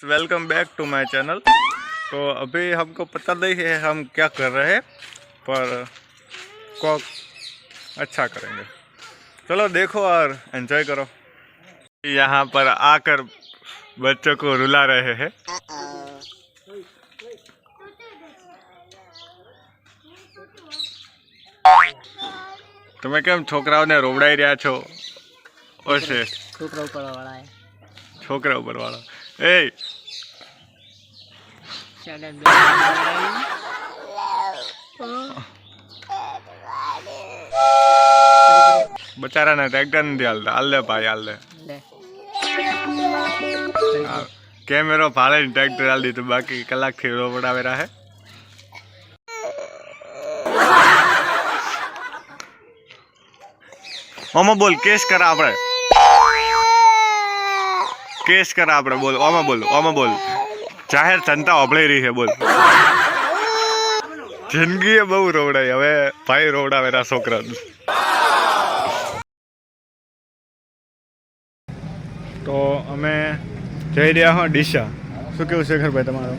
welcome back to my channel तो अभी हमको पता नहीं है हम क्या कर रहे हैं पर को अच्छा करेंगे चलो देखो और एंजॉय करो यहाँ पर आकर बच्चों को रुला रहे हैं તમે કેમ છોકરાઓને રોવડાઈ રહ્યા છો ઓશે છોકરા ઉપર વાળા છોકરા ઉપર વાળા એ બચારાને ટ્રેક્ટર નથી હાલતા. હાલ લે ભાઈ હાલ દે. કેમેરો ભાડે ટ્રેક્ટર હાલ દીધું. બાકી કલાકથી રોપડાવે રહે ઓમાં બોલ કેસ કરા આપણે. કેસ કરા આપણે બોલ ઓમાં બોલ ઓમાં બોલ. જાહેર જનતા અભળી રહી છે બોલ. જિંદગીએ બહુ રોવડાઈ હવે ભાઈ રોવડાવેરા છોકરા તો અમે જઈ રહ્યા હો ડીશા શું કેવું શેખરભાઈ તમારો?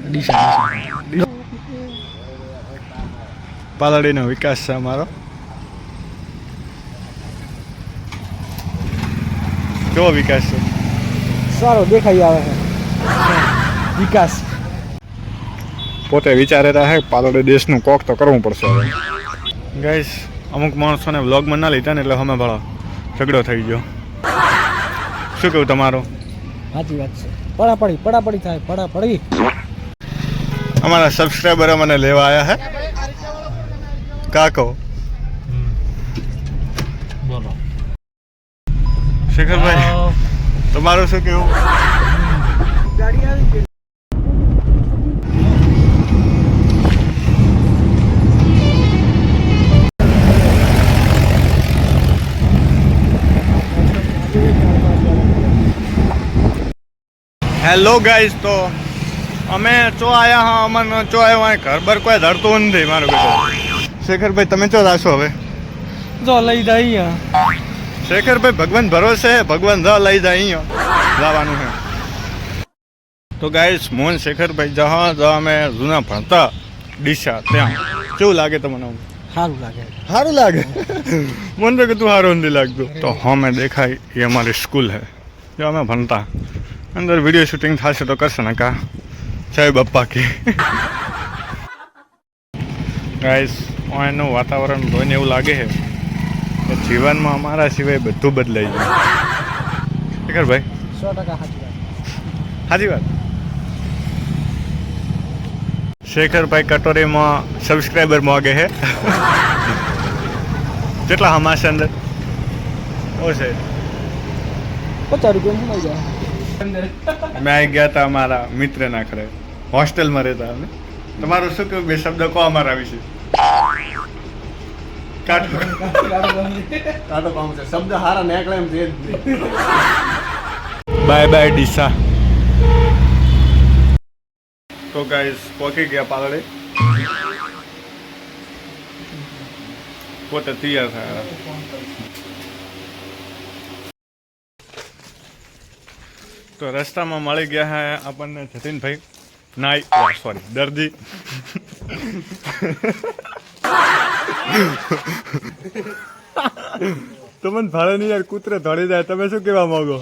પાલડીનો વિકાસ છે અમારો. કેવો વિકાસ છે? સારો દેખાઈ આવે છે. વિકાસ. પોતે વિચારે રહે પાલડી દેશનું કોક તો કરવું પડશે હવે. ગાઈસ અમુક માણસોને વ્લોગમાં ના લીધા ને એટલે અમે ભળો ઝઘડો થઈ ગયો. શું કેવું તમારું? સાચી વાત છે. પડાપડી પડાપડી થાય પડાપડી. અમારા સબસ્ક્રાઈબરો મને લેવા આવ્યા હે. કાકો. બોલો. શેખરભાઈ. તમારું શું કેવું? ગાડી આવી ગઈ હેલો ગાઈઝ તો અમે ચો આયા હા, અમને ચો આવ્યો અહીં ઘર બર કોઈ ધરતું નથી મારું બેટું શેખરભાઈ, તમે ચો રાશો હવે? જો લઈ જાય શેખરભાઈ ભગવાન ભરોસે ભગવાન જ લઈ જાય અહીંયા. જવાનું છે. તો ગાઈસ મોહન શેખરભાઈ જહા જ અમે જૂના ભણતા ડીસા ત્યાં. કેવું લાગે તમને સારું લાગે. સારું લાગે? મને તો તું સારું નથી લાગતું તો હમે દેખાય એ અમારી સ્કૂલ છે જો અમે ભણતા. અંદર વીડિયો શૂટિંગ થશે તો કરશે ને કા સાહેબ બપ્પા કી. ગાઈસ એનું વાતાવરણ જોઈને એવું લાગે છે. કે જીવનમાં અમારા સિવાય બધું બદલાઈ ગયું. શેખર ભાઈ? સો ટકા સાચી વાત. સાચી વાત? શેખરભાઈ કટોરીમાં સબસ્ક્રાઈબર માગે હે? કેટલા હમાશે અંદર? ઓ છે પચાસ રૂપિયા મેં આવી ગયા હતા અમારા મિત્રના ખરે હોસ્ટેલમાં રહેતા અમે. તમારું શું કેવું બે શબ્દ કહો અમારા વિશે. કાઢો. કાઢો પામ છે શબ્દ હારા નીકળે એમ છે. Bye bye Deesa. તો ગાઈસ પોકી ગયા પાલડે પોતે તૈયાર થયા. તો રસ્તામાં મળી ગયા હે આપણને જતીનભાઈ. નાઈ સોરી દર્દી તમને ભાડે નહીં યાર કૂતરે ધોડી જાય, તમે શું કહેવા માંગો?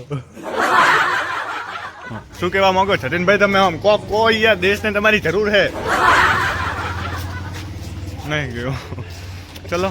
શું કહેવા માંગો? જતીનભાઈ, તમે આમ કો કોઈ યાર દેશને તમારી જરૂર છે નહીં ગયો. ચલો